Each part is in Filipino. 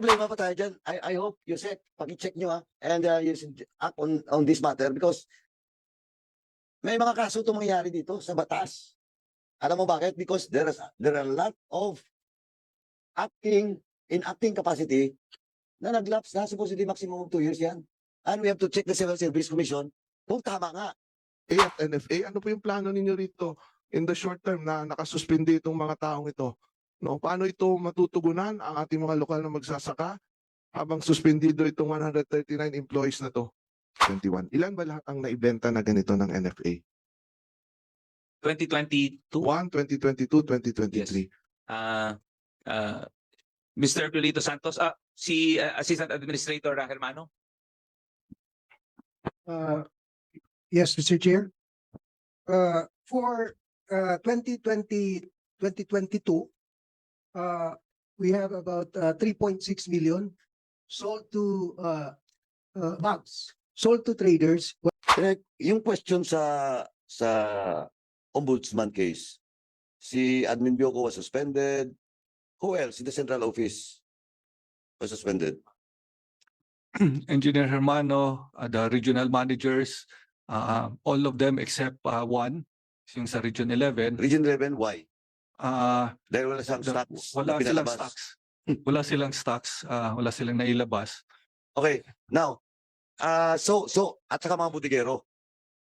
problema pa tayo dyan. I, I hope, Yusek, pag-check nyo ha, and uh, you should act on, on this matter because may mga kaso itong mangyayari dito sa batas. Alam mo bakit? Because there is there are a lot of acting in acting capacity na naglaps na supposedly maximum of two years yan. And we have to check the Civil Service Commission kung tama nga. NFA at NFA, ano po yung plano ninyo rito in the short term na nakasuspindi itong mga taong ito? No, paano ito matutugunan ang ating mga lokal na magsasaka habang suspendido itong 139 employees na to? 21. Ilan ba lahat ang naibenta na ganito ng NFA? 2022, 1, 2022, 2023. uh, uh, Mr. Pilito Santos, ah, si uh, Assistant Administrator uh, Hermano. Uh, Yes, Mr. Chair. Uh, For uh, 2020, 2022, uh, we have about uh, 3.6 million sold to uh, uh, bags, sold to traders. Eh, yung question sa sa ombudsman case, si Admin Bioco was suspended. Who else in the central office was suspended? Engineer Hermano, uh, the regional managers, uh, all of them except uh, one, yung sa Region 11, Region 11, why? Uh, Dahil wala siyang the- stocks na wala silang pinalabas. stocks. Wala silang stocks, uh, wala silang nailabas. Okay, now, ah so, so, at saka mga budigero.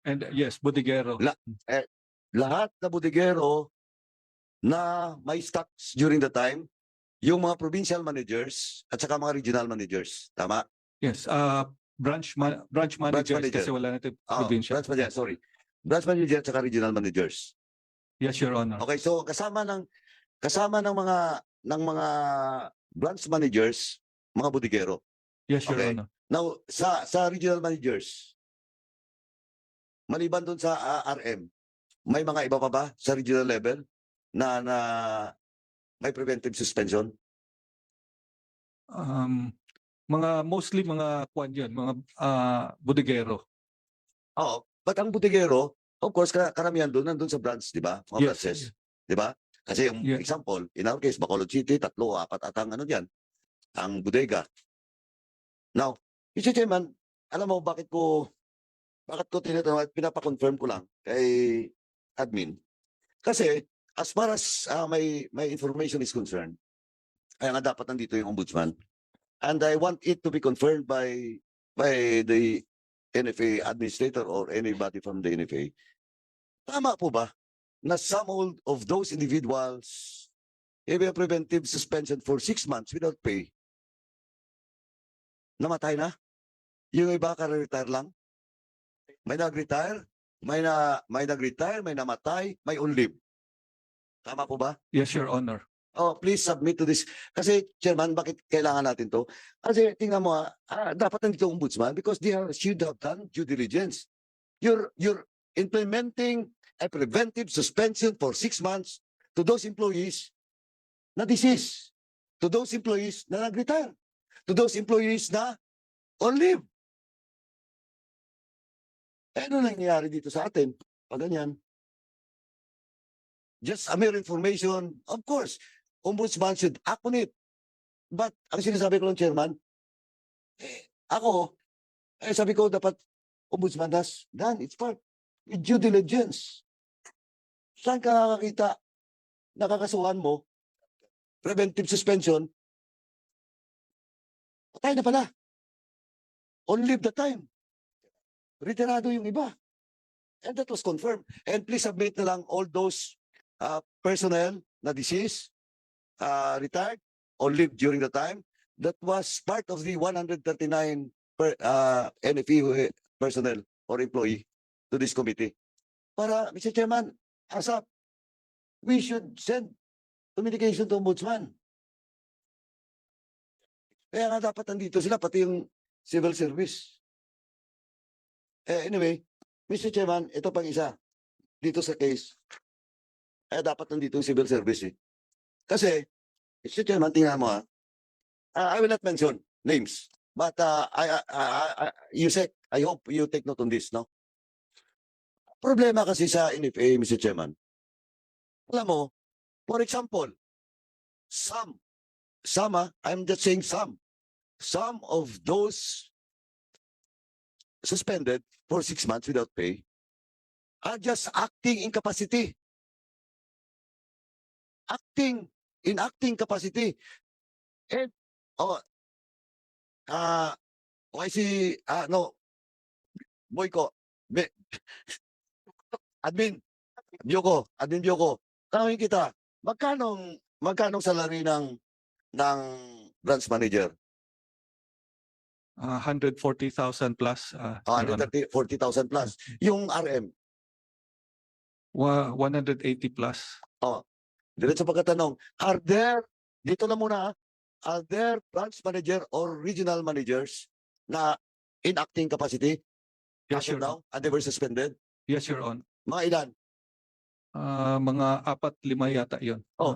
And uh, yes, Bodigero. La- Lahat na budigero na may stocks during the time, yung mga provincial managers at saka mga regional managers. Tama? Yes, uh, branch ma- branch managers manager. kasi wala natin Ah, provincial. branch manager, sorry. Branch manager at saka regional managers. Yes, Your Honor. Okay, so kasama ng kasama ng mga ng mga branch managers, mga budigero. Yes, Your okay. Honor. Now, sa sa regional managers, maliban doon sa ah, RM, may mga iba pa ba sa regional level na na may preventive suspension? Um, mga mostly mga kwan yun, mga uh, Bodigero. Oo. But ang budigero, of course, kar- karamihan doon nandun sa branch, di ba? Mga Yes, branches, di ba? Kasi yung Yeah. example, in our case, Bacolod City, tatlo, apat at ang ano diyan, ang bodega. Now, Mr. Chairman, alam mo bakit ko bakit ko tinatanong at pinapa-confirm ko lang kay admin. Kasi as far as ah, my my information is concerned, kaya nga dapat nandito yung ombudsman. And I want it to be confirmed by by the NFA administrator or anybody from the NFA. Tama po ba na some of- those individuals have a preventive suspension for six months without pay? Namatay na? Yung iba ka-retire lang? May nag-retire? May na may nag-retire, may namatay, may on leave. Tama po ba? Yes, Your Honor. Oh, please submit to this. Kasi, Chairman, bakit kailangan natin to? Kasi, tingnan mo, ah, ah, dapat nandito ombudsman because they are, should have done due diligence. You're, you're implementing a preventive suspension for six months to those employees na disease, to those employees na nag-retire, to those employees na on leave. Eh, ano nangyayari dito sa atin? Pag ganyan. Just a mere information, of course, ombudsman should act on it. But ang sinasabi ko lang, Chairman, eh, ako, eh, sabi ko dapat ombudsman has done its part with due diligence. Saan ka nakakita, nakakasuhan mo, preventive suspension, patay na pala. On leave the time. Retirado yung iba. And that was confirmed. And please submit na lang all those uh, personnel na deceased, uh, retired or lived during the time that was part of the 139 per, uh, NFE personnel or employee to this committee. Para, Mr. Chairman, ASAP, we should send communication to Ombudsman. Kaya nga dapat nandito sila, pati yung civil service. Eh, anyway, Mr. Chairman, ito pang isa. Dito sa case, kaya dapat nandito yung civil service eh. Kasi, Mr. Chairman, tingnan mo ah. Ah, I will not mention names. But uh, I, I, I, I- you said, I hope you take note on this, no? Problema kasi sa NFA, Mr. Chairman. Alam mo, for example, some some, ah, I'm just saying some, some of those suspended for six months without pay are just acting incapacity. Acting in acting capacity. And, oh, ah, why si, ah, no, boy ko, admin, Biyoko, admin Biyoko, tanongin kita, magkano, magkano salary ng, ng branch manager? Uh, 140,000 plus. Uh, Ah, Your Honor. 130 40,000 plus. Yung RM, Wa- 180 plus. diretso pagkatanong, are there, dito na muna, ah, are there branch manager or regional managers na in acting capacity? Yes, As Your, now, and they were suspended? yes, Your Honor. Mga ilan? Uh, mga apat, lima yata yon. Oh.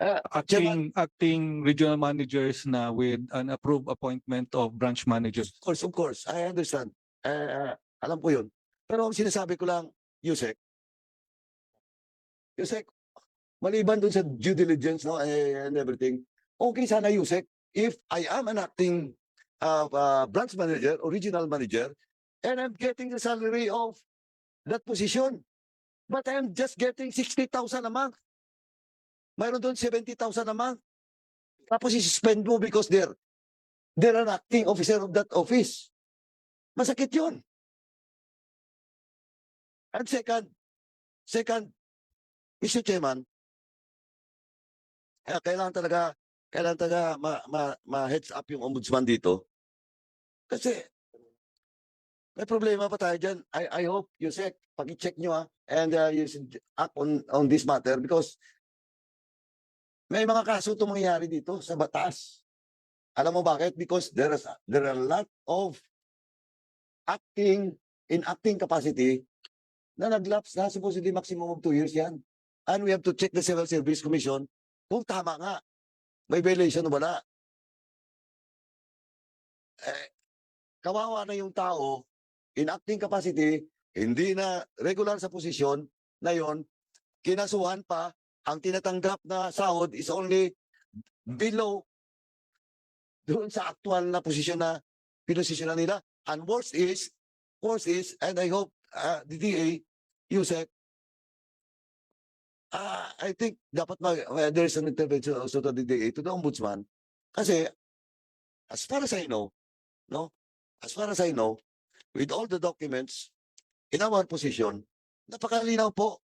Eh, acting, acting regional managers na with an approved appointment of branch managers. Of course, of course. I understand. Eh, alam ko yun. Pero ang sinasabi ko lang, Yusek, Yusek, maliban dun sa due diligence no, eh, and everything, okay sana Yusek, if I am an acting uh, uh, branch manager, original manager, and I'm getting the salary of that position, but I'm just getting 60,000 a month. Mayroon doon 70,000 a month. Tapos i-suspend mo because they're they're an acting officer of that office. Masakit yun. And second, second, Mr. Chairman, kaya kailangan talaga, kailangan talaga ma, ma, ma heads up yung ombudsman dito. Kasi, may problema pa tayo dyan. I, I hope, Yusek, pag-check nyo ah, and uh, you should act on, on this matter because may mga kaso itong mangyayari dito sa batas. Alam mo bakit? Because there is there are a lot of acting in acting capacity na naglaps na supposedly maximum of two years yan. And we have to check the Civil Service Commission kung tama nga. May violation o wala. Eh, kawawa na yung tao in acting capacity, hindi na regular sa posisyon na yon, kinasuhan pa, ang tinatanggap na sahod is only below doon sa actual na posisyon na pinosisyonan nila. And worst is, worst is, and I hope uh, the DA, Yusek, uh, I think dapat mag, uh, there is an intervention also to the DA, to the ombudsman. Kasi, as far as I know, no, as far as I know, with all the documents in our position, napakalinaw po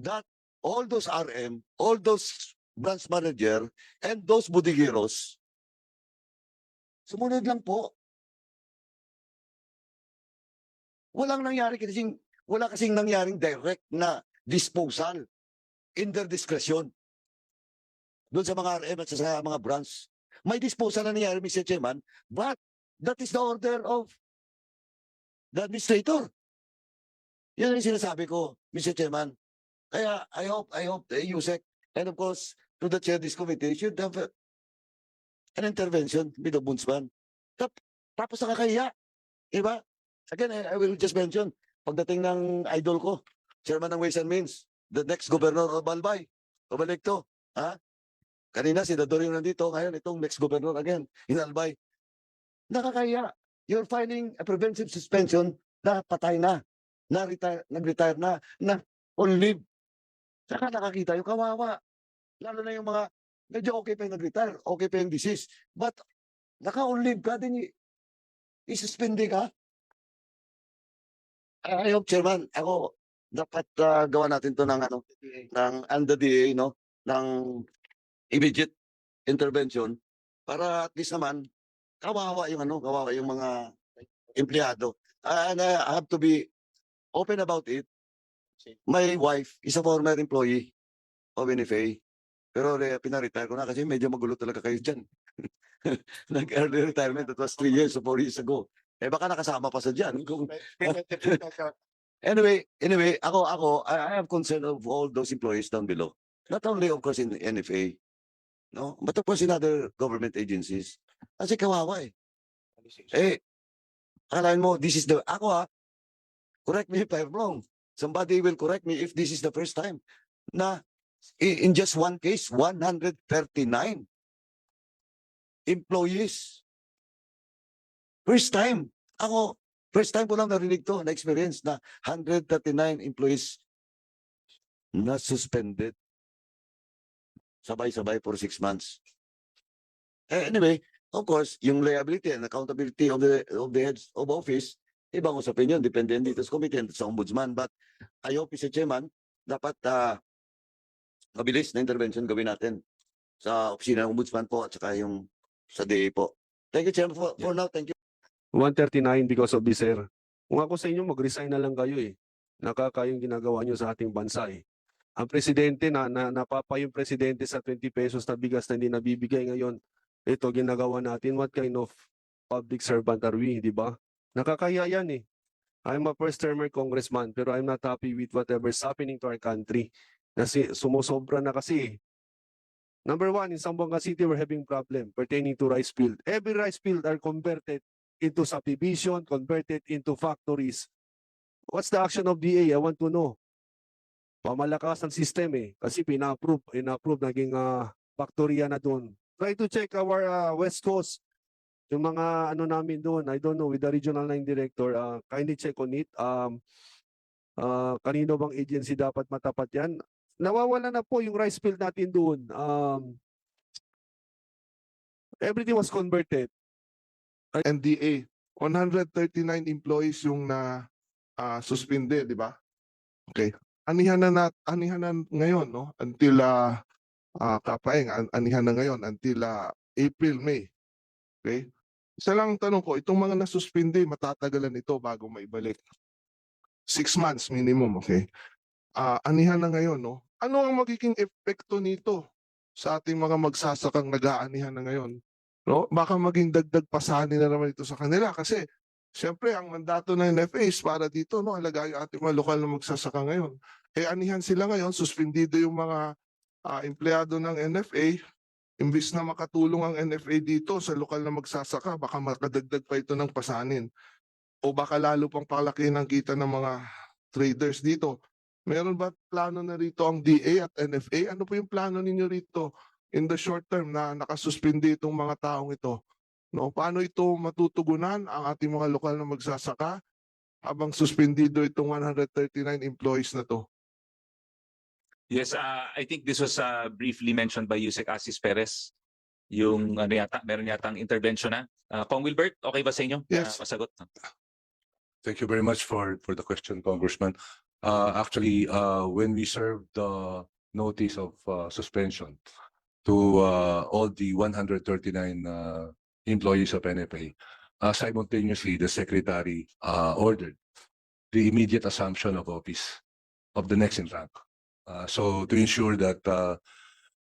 that all those RM, all those branch manager, and those budigiros, sumunod lang po. Walang nangyari kasing, wala kasing nangyaring direct na disposal in their discretion. Doon sa mga RM at sa mga branch. May disposal na nangyari, Mr. Chairman, but that is the order of the administrator. Yan ang sinasabi ko, Mr. Chairman. Kaya I hope, I hope the USEC and of course to the chair of this committee should have a- an intervention with the ombudsman. Tap, tapos nakakahiya. Diba? Again, I, I will just mention, pagdating ng idol ko, chairman ng Ways and Means, the next governor of Albay, pabalik to. Ha? Kanina, si Dador yung nandito, ngayon itong next governor again, in Albay. Nakakahiya. You're filing a preventive suspension na patay na, na retire, nag-retire na, na on leave. Saka nakakita yung kawawa. Lalo na yung mga, medyo okay pa yung nag-retire, okay pa yung disease. But, naka-on leave ka, din isuspende ka. I I hope, Chairman, ako, dapat ah, gawa natin to ng ano, ng under DA, no? ng immediate intervention para at least naman kawawa yung ano, kawawa yung mga empleyado. And I have to be open about it. My wife is a former employee of NFA. Pero re, pinaretire ko na kasi medyo magulo talaga kayo dyan. Nag-early retirement, that was three years or four years ago. Eh baka nakasama pa sa dyan. Kung... anyway, anyway, ako, ako, I, I have concern of all those employees down below. Not only of course in NFA, no, but of course in other government agencies. Kasi kawawa eh. Eh, akalain mo, this is the, ako ha, correct me if I'm wrong. Somebody will correct me if this is the first time na in just one case, 139 employees. First time. Ako, first time ko lang narinig to, na-experience na 139 employees na suspended. Sabay-sabay for six months. Eh, anyway, of course, yung liability and accountability of the of the heads of office, ibang usapin yun, depende yan dito sa committee and sa ombudsman. But I hope, Mr. Chairman, dapat ah, mabilis na intervention gawin natin sa opisina ng ombudsman po at saka yung sa DA po. Thank you, Chairman, for, for now. Thank you. 139 because of this, sir. Kung ako sa inyo, mag-resign na lang kayo eh. Nakakayong ginagawa nyo sa ating bansa eh. Ang presidente, na, na napapa yung presidente sa 20 pesos na bigas na hindi nabibigay ngayon. Ito, ginagawa natin. What kind of public servant are we, di ba? Nakakaya yan eh. I'm a first-termer congressman pero I'm not happy with whatever's happening to our country. Kasi sumusobra na kasi eh. Number one, in Zamboanga City, we're having problem pertaining to rice field. Every rice field are converted into subdivision, converted into factories. What's the action of DA? I want to know. Pamalakas ng system eh. Kasi pina-approve, ina-approve naging uh, factory na doon. Try to check our ah, West Coast. Yung mga ano namin doon, I don't know, with the regional line director, uh, kindly check on it. Um, ah, kanino bang agency dapat matapat yan? Nawawala na po yung rice field natin doon. Um, everything was converted. NDA, 139 employees yung na ah, suspende, di ba? Okay. Anihan na nat anihan na ngayon, no? Until ah ah, kapaeng an- anihan na ngayon until ah, April, May. Okay? Isa lang ang tanong ko, itong mga nasuspende, matatagalan ito bago maibalik. Six months minimum, okay? Ah, anihan na ngayon, no? Ano ang magiging epekto nito sa ating mga magsasakang nag-aanihan na ngayon? no? Baka maging dagdag pasanin na naman ito sa kanila kasi siyempre ang mandato ng NFA is para dito no alagay yung ating mga lokal na magsasaka ngayon. Eh anihan sila ngayon, suspendido yung mga ah, empleyado ng NFA imbis na makatulong ang NFA dito sa lokal na magsasaka, baka makadagdag pa ito ng pasanin. O baka lalo pang palaki ng kita ng mga traders dito. Meron ba plano na rito ang DA at NFA? Ano po yung plano ninyo rito? in the short term na nakasuspindi itong mga taong ito. No, paano ito matutugunan ang ating mga lokal na magsasaka habang suspendido itong 139 employees na to? Yes, uh, I think this was uh, briefly mentioned by Yusek Asis Perez. Yung ano yata, meron yata ang intervention na. Uh, Kong Wilbert, okay ba sa inyo? Yes. Uh, masagot. Thank you very much for, for the question, Congressman. Uh, actually, uh, when we served the notice of uh, suspension to uh, all the one hundred thirty-nine uh, employees of NFA, uh, simultaneously, the secretary uh, ordered the immediate assumption of office of the next in rank. Uh, so to ensure that uh,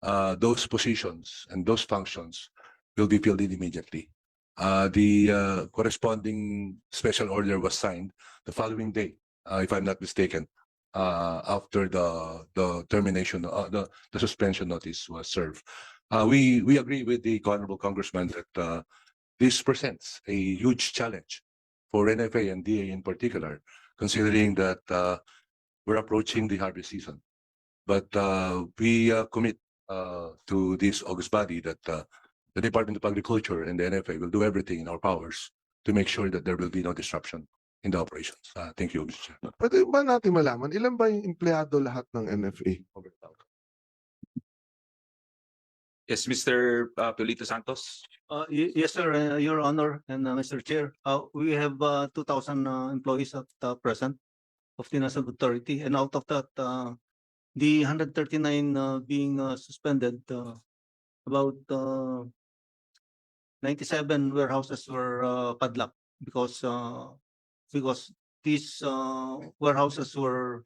uh, those positions and those functions will be filled in immediately. Uh, the corresponding special order was signed the following day, if I'm not mistaken, after the the termination, the the suspension notice was served. We we agree with the honorable congressman that this presents a huge challenge for NFA and DA in particular, considering that uh, we're approaching the harvest season. But uh, we uh, commit uh, to this August body that uh, the Department of Agriculture and the NFA will do everything in our powers to make sure that there will be no disruption in the operations. Uh, thank you, Mr. Chair. Pwede ba natin malaman, ilan ba yung empleyado lahat ng NFA? Yes, Mr. uh, Polito Santos. Uh, y- yes, sir, uh, Your Honor and uh, Mr. Chair, uh, we have uh, two thousand uh, employees at uh, present of the National Authority, and out of that, uh, the hundred thirty-nine uh, being uh, suspended, uh, about uh, ninety-seven warehouses were uh, padlocked because uh, because these uh, warehouses were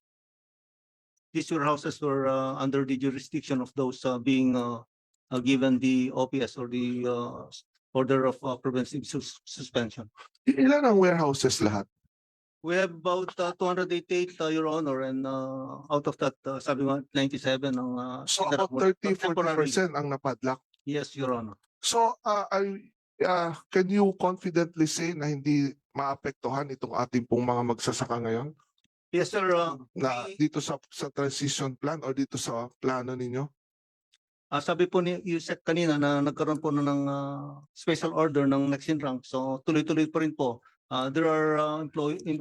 these warehouses were uh, under the jurisdiction of those uh, being uh, uh, given the OPS or the uh, order of uh, preventive sus- suspension. I- Ilan ang warehouses lahat? We have about uh, 288, uh, Your Honor, and uh, out of that, uh, sabi mo, 97 ang uh, So about 30, 40 temporary. percent ang napadlock. Yes, Your Honor. So, uh, I, uh, can you confidently say na hindi maapektuhan itong ating pong mga magsasaka ngayon? Yes, sir. uh, na we- dito sa sa transition plan or dito sa plano ninyo? Ah, sabi po ni Yusek kanina na nagkaroon po na ng ah, special order ng next in rank. So tuloy-tuloy pa rin po. Ah, there are uh,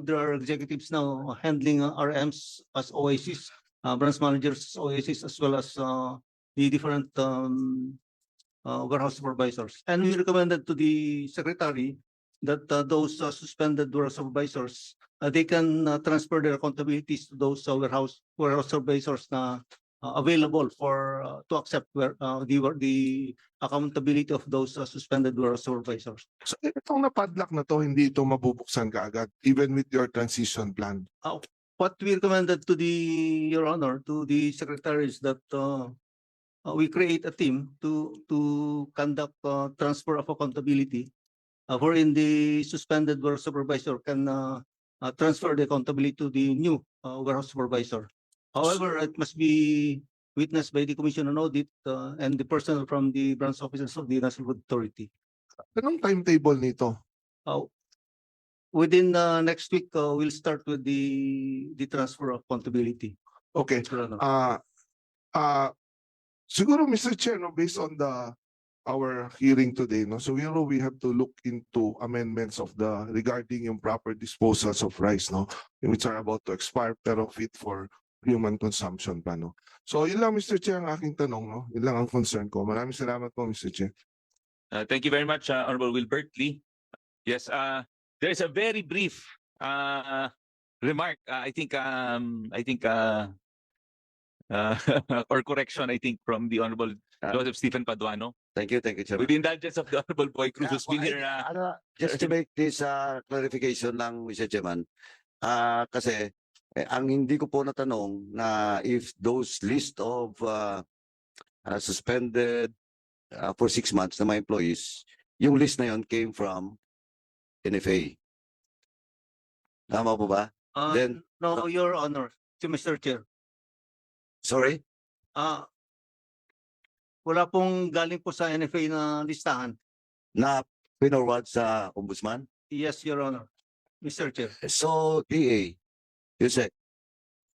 there are executives now handling uh, RMs as OACs, uh, branch managers as OACs as well as uh, the different um, uh, warehouse supervisors. And we recommended to the secretary that uh, those uh, suspended warehouse supervisors, uh, they can uh, transfer their accountabilities to those uh, warehouse warehouse supervisors na uh, available for uh, to accept where uh, the the accountability of those uh, suspended warehouse supervisors. So itong napadlock na to, hindi ito mabubuksan kaagad even with your transition plan. What we recommended to the your honor to the secretaries that uh, uh, we create a team to to conduct uh, transfer of accountability uh, wherein the suspended warehouse supervisor can uh, uh, transfer the accountability to the new uh, warehouse supervisor. However, it must be witnessed by the commission on audit uh, and the personnel from the branch offices of the National Food Authority. Anong timetable nito? Uh, within uh, next week, uh, we'll start with the the transfer of accountability. Okay. Your Honor. Ah, ah, siguro Mr. Chair, no, based on the our hearing today, no, so we know we have to look into amendments of the regarding yung proper disposals of rice, no, which are about to expire pero fit for human consumption pa, no. So yun lang, Mr. Chair, ang aking tanong, no, yun lang ang concern ko. Maraming salamat po, Mr. Chair. Uh, thank you very much, uh, Honorable Wilbert Lee. Yes, uh, there is a very brief uh, remark. Uh, I think, um, I think, uh, uh, or correction, I think, from the Honorable Ah. Joseph Stephen Paduano. Thank you, thank you, Chairman. With the indulgence of the Honorable Boy Cruz, who's been well, I- here. Uh, ano, just to make this uh, clarification lang, Mr. Chairman, ah kasi eh, ang hindi ko po natanong na if those list of uh, uh, suspended uh, for six months na mga employees, yung list na yon came from NFA. Tama po ba? Uh, Then- no, Your Honor, to Mr. Chair. Sorry? Ah, wala pong galing po sa NFA na listahan. Na pinorward sa ombudsman? Yes, Your Honor. Mr. Chair. So, DA, Yusek,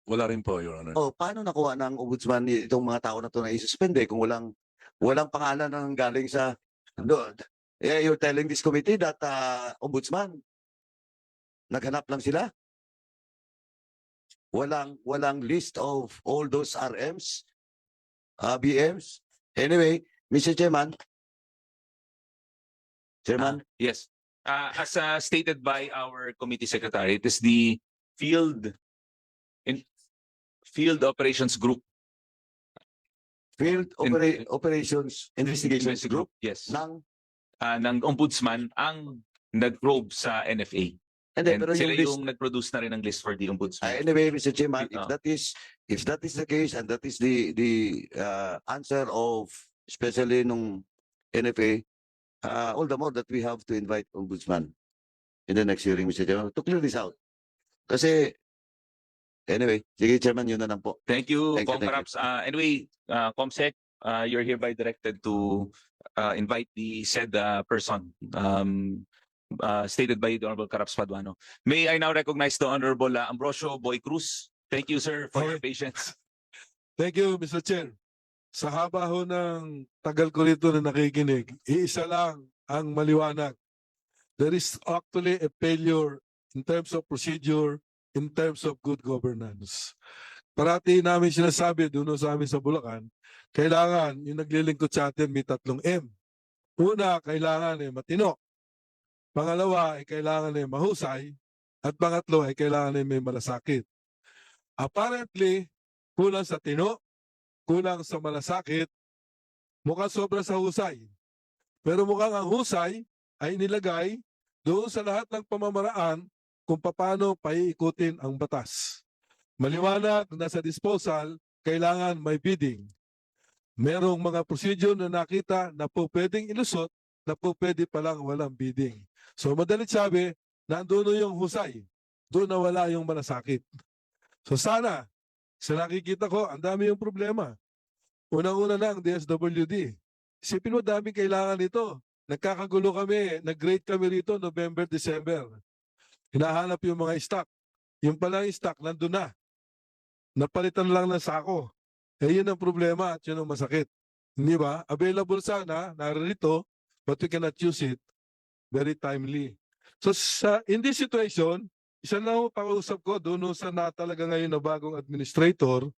Wala rin po, Your Honor. oh, paano nakuha ng ombudsman itong mga tao na to na isuspende kung walang walang pangalan ng galing sa no, eh, you're telling this committee that uh, ombudsman naghanap lang sila? Walang walang list of all those RMs, uh, BMs. Anyway, Mr. Chairman, Chairman, Yes. Uh, as uh, stated by our committee secretary, it is the field in field operations group. Field Opera- Operations Investigations Group Yes. ng Uh, ng ombudsman ang nag-probe sa NFA. Hindi, And pero sila yung list, yung nag-produce na rin ng list for the Ah, ombudsman. anyway, Mr. Chairman, if Ah. that is, if that is the case and that is the, the, uh, answer of, especially nung NFA, uh, all the more that we have to invite ombudsman in the next hearing, Mr. Chairman, to clear this out. Kasi, anyway, sige, Chairman, yun na lang po. Thank you, Thank you, thank you. Uh, anyway, uh, Comsec, uh, you're hereby directed to uh, invite the said uh, person um, uh, stated by the Honorable Karaps Paduano. May I now recognize the Honorable uh, Ambrosio Boy Cruz. Thank you, sir, for your patience. Thank you, Mr. Chair. Sa haba ho ng tagal ko rito na nakikinig, iisa lang ang maliwanag. There is actually a failure in terms of procedure, in terms of good governance. Parati namin sinasabi doon sa amin sa Bulacan, kailangan yung naglilingkod sa atin may tatlong M. Una, kailangan ay matino. Pangalawa, ay kailangan ay mahusay. At pangatlo, ay kailangan ay may malasakit. Apparently, kulang sa tino, kulang sa malasakit, mukhang sobra sa husay. Pero mukhang ang husay ay nilagay doon sa lahat ng pamamaraan kung paano paiikutin ang batas. Maliwanag na sa disposal, kailangan may bidding. Merong mga procedure na nakita na po pwedeng ilusot na po pwede palang walang bidding. So madalit sabi, nandoon na yung husay. Doon na wala yung malasakit. So sana, sa nakikita ko, ang dami yung problema. Unang-una na ang DSWD. Isipin mo, daming kailangan nito. Nagkakagulo kami, nag-grade kami rito November, December. Hinahanap yung mga stock. yung pala yung stock nandun na. Napalitan lang ng sako. Eh yun ang problema at yun ang masakit. Hindi ba? Available sana, narito, but we cannot use it very timely. So sa in this situation, isa na ang pag-usap ko doon sa na talaga ngayon na bagong administrator,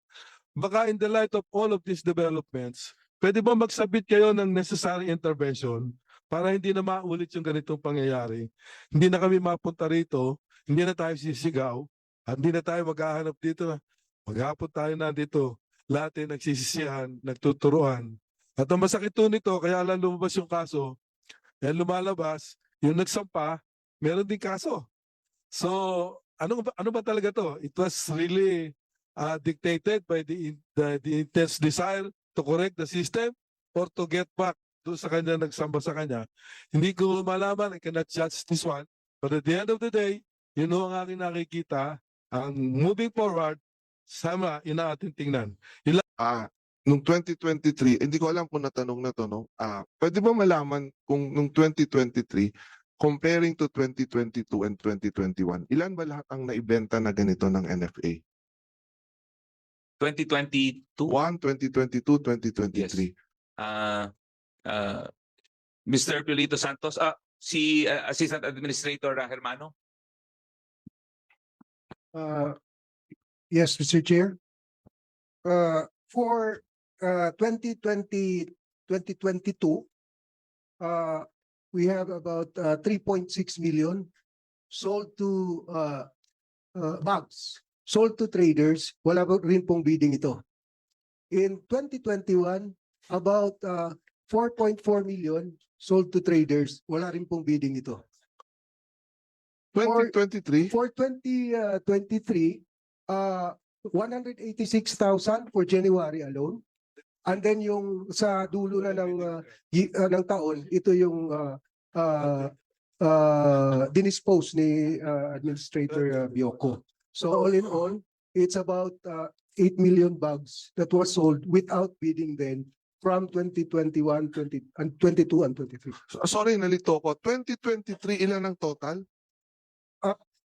baka in the light of all of these developments, pwede ba magsabit kayo ng necessary intervention para hindi na maulit yung ganitong pangyayari? Hindi na kami mapunta rito, hindi na tayo sisigaw, at hindi na tayo maghahanap dito na maghapon tayo nandito. Lahat ay nagsisisihan, nagtuturuan. At ang masakit to nito, kaya lang lumabas yung kaso, yan lumalabas, yung nagsampa, meron din kaso. So, ano ano ba talaga to? It was really uh, dictated by the, the, the intense desire to correct the system or to get back doon sa kanya nagsamba sa kanya. Hindi ko malaman, I cannot judge this one. But at the end of the day, yun ho ang aking nakikita, ang moving forward, sama, yun ang ating tingnan. Ah, nung 2023, hindi ko alam kung natanong na to, no? Ah, pwede ba malaman kung nung 2023, comparing to 2022 and 2021, ilan ba lahat ang naibenta na ganito ng NFA? 2022, 1, 2022, 2023. uh, uh, Mr. Pulito Santos, ah, si uh, Assistant Administrator uh, Hermano. Uh, yes, Mr. Chair. Uh, for uh 2020, 2022, uh, we have about uh 3.6 million sold to uh uh bags, sold to traders. Wala rin pong bidding ito. In 2021, about uh 4.4 million sold to traders. Wala rin pong bidding ito. For- 2023, For uh twenty-three, uh one hundred eighty-six thousand for January alone. And then yung sa dulo na ng uh, uh, ng taon, ito yung uh uh uh dinispose ni uh, Administrator uh, Bioko. So all in all, it's about uh 8 million bags that was sold without bidding then from 2021, 20 and 22 and 23. So- sorry, nalito ko. 2023, ilan ang total?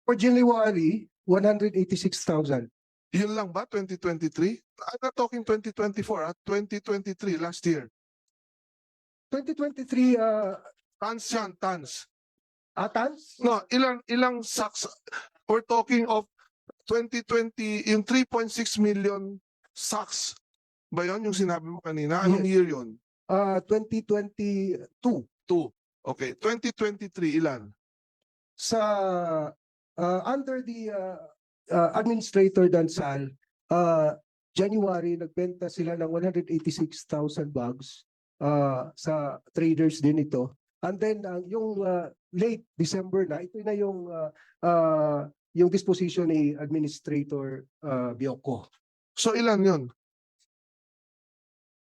For January, 186,000. Yun lang ba, 2023? I'm not talking 2024, ah, 2023, last year. 2023 uh Tons yan, tons. atans? No, ilang ilang sacks we're talking of 2020 yung 3.6 million sacks ba yon yung sinabi mo kanina? Anong Yes. year yon? Uh, 2022 Two. Okay, 2023 ilan? sa uh, under the uh, uh, Administrator Dansal, uh, January nagbenta sila ng 186,000 bags uh, sa traders din ito. And then uh, yung uh, late December na, ito na yung uh, uh, yung disposition ni Administrator uh, Bioko. So ilan yon?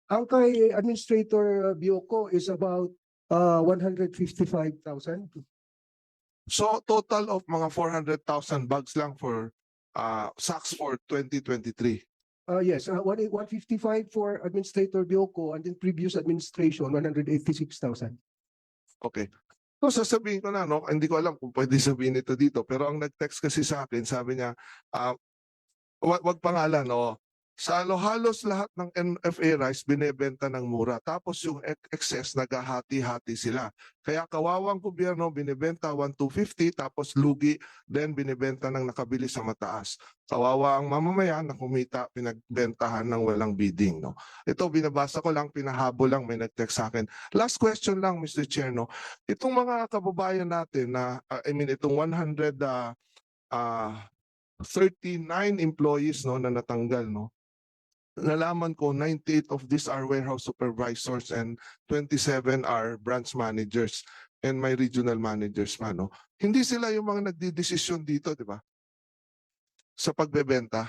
Ang kay Administrator uh, Bioko is about uh, 155,000. So total of mga 400,000 bags lang for uh, sacks for 2023. Uh, yes, uh, one, one fifty-five for Administrator Bioko and then previous administration, one hundred eighty-six thousand. Okay. So sasabihin ko na, no, hindi ko alam kung pwede sabihin ito dito, pero ang nag-text kasi sa akin, sabi niya, ah, wag, wag pangalan, no, sa halo- halos lahat ng NFA rice binebenta ng mura. Tapos yung ex- excess naghahati-hati sila. Kaya kawawang gobyerno binebenta 1,250 tapos lugi then binebenta ng nakabili sa mataas. Kawawa ang mamamayan na kumita pinagbentahan ng walang bidding. No? Ito binabasa ko lang, pinahabol lang, may nag-text sa akin. Last question lang, Mr. Chair, no? Itong mga kababayan natin na, uh, I mean, itong 100, uh, uh, 39 employees, no, na natanggal, no? Nalaman ko, 98 of these are warehouse supervisors and 27 are branch managers and my regional managers man, no? Hindi sila yung mga nagdidesisyon dito, di ba? Sa pagbebenta.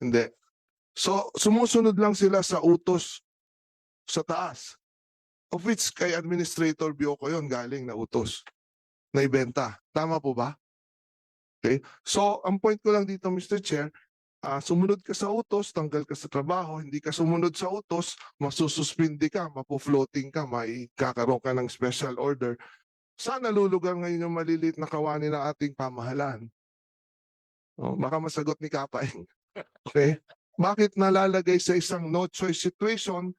Hindi. So, sumusunod lang sila sa utos sa taas. Of which kay Administrator Bioko yon galing na utos na ibenta. Tama po ba? Okay. So, ang point ko lang dito, Mr. Chair, ah, sumunod ka sa utos, tanggal ka sa trabaho, hindi ka sumunod sa utos, masususpindi ka, mapo-floating ka, may kakaroon ka ng special order. Sana lulugar ngayon yung maliliit na kawani ng ating pamahalaan. Oh, baka masagot ni Kapaeng. Okay? Bakit nalalagay sa isang no choice situation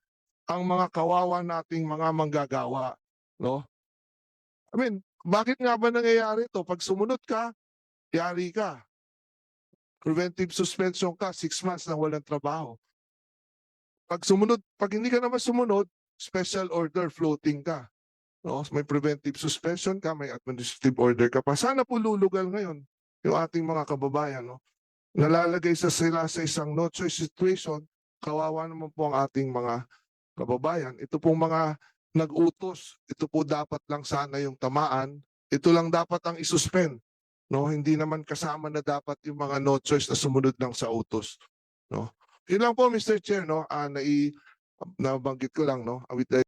ang mga kawawa nating mga manggagawa, no? I mean, bakit nga ba nangyayari to? Pag sumunod ka, yari ka. Preventive suspension ka, six months na walang trabaho. Pag sumunod, pag hindi ka naman sumunod, special order floating ka. No? May preventive suspension ka, may administrative order ka pa. Sana po lulugal ngayon yung ating mga kababayan. No? Nalalagay sa sila sa isang no choice situation, kawawa naman po ang ating mga kababayan. Ito pong mga nag-utos, ito po dapat lang sana yung tamaan. Ito lang dapat ang isuspend. No, hindi naman kasama na dapat yung mga no choice na sumunod lang sa utos. No. Yun lang po Mr. Chair no, ah, nai nabanggit ko lang no with the